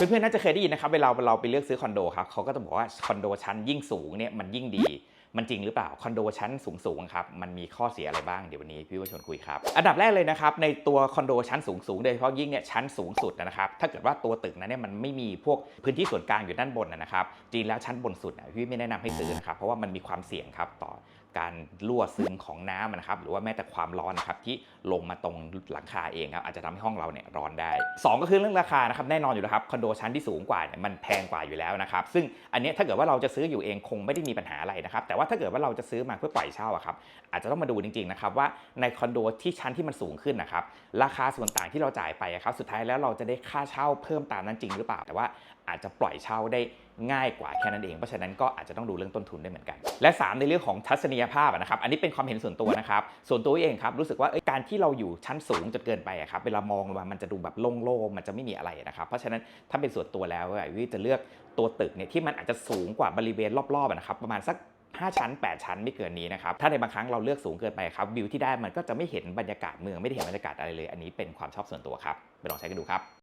เพื่อนๆน่าจะเคยได้ยินนะครับเวลาเราไปเลือกซื้อคอนโดครับเขาก็จะบอกว่าคอนโดชั้นยิ่งสูงเนี่ยมันยิ่งดีมันจริงหรือเปล่าคอนโดชั้นสูงๆครับมันมีข้อเสียอะไรบ้างเดี๋ยววันนี้พี่ว่าชวนคุยครับอันดับแรกเลยนะครับในตัวคอนโดชั้นสูงๆโดยเฉพาะยิ่งเนี่ยชั้นสูงสุดนะครับถ้าเกิดว่าตัวตึกนั้นเนี่ยมันไม่มีพวกพื้นที่ส่วนกลางอยู่ด้านบนนะครับจริงแล้วชั้นบนสุดนะพี่ไม่แนะนำให้ซื้อนะครับเพราะว่ามันมีความเสี่ยงครับต่อการรั่วซึมของน้ำนะครับหรือว่าแม้แต่ความร้อนนะครับที่ลงมาตรงหลังคาเองครับอาจจะทำให้ห้องเราเนี่ยร้อนได้สองก็คือเรื่องราคานะครับแน่นอนอยู่แล้วครับคอนโดชั้นที่สูงกว่าเนี่ยมันแพงกว่าอยู่แล้วนะครับซึ่งอันนี้ถ้าเกิดว่าเราจะซื้ออยู่เองคงไม่ได้มีปัญหาอะไรนะครับแต่ว่าถ้าเกิดว่าเราจะซื้อมาเพื่อปล่อยเช่าครับอาจจะต้องมาดูจริงๆนะครับว่าในคอนโดที่ชั้นที่มันสูงขึ้นนะครับราคาส่วนต่างที่เราจ่ายไปครับสุดท้ายแล้วเราจะได้ค่าเช่าเพิ่มตามนั้นจริงหรือเปล่า แต่ว่าอาจจะปล่อยเช่าได้ ง่ายกว่าแค่นั้นเอง เพราะฉะนั้นก็อาจจะต้องดูเรื่องต้นทุนได้วยเหมือนกัน และ 3 ในเรื่องของทัศนียภาพนะครับ อันนี้เป็นความเห็นส่วนตัวนะครับ ส่วนตัวเองครับรู้สึกว่าการที่เราอยู่ชั้นสูงจนเกินไปครับเวลามองลงมามันจะดูแบบโล่งๆมันจะไม่มีอะไรนะครับ เพราะฉะนั้นถ้าเป็นส่วนตัวแล้ววิจะเลือกตัวตึกเนี่ยที่มันอาจจะสูงกว่าบริเวณรอบๆนะครับประมาณสัก5 ชั้น 8 ชั้นไม่เกินนี้นะครับ ถ้าในบางครั้งเราเลือกสูงเกินไปครับ วิวที่ได้มันก็จะไม่เห็นบรรยากาศเมือง ไม่ได้เห็นบรรยากาศอะไรเลย อันนี้เป็นความชอบส่วนตัวครับ ไปลองใช้กันดูครับ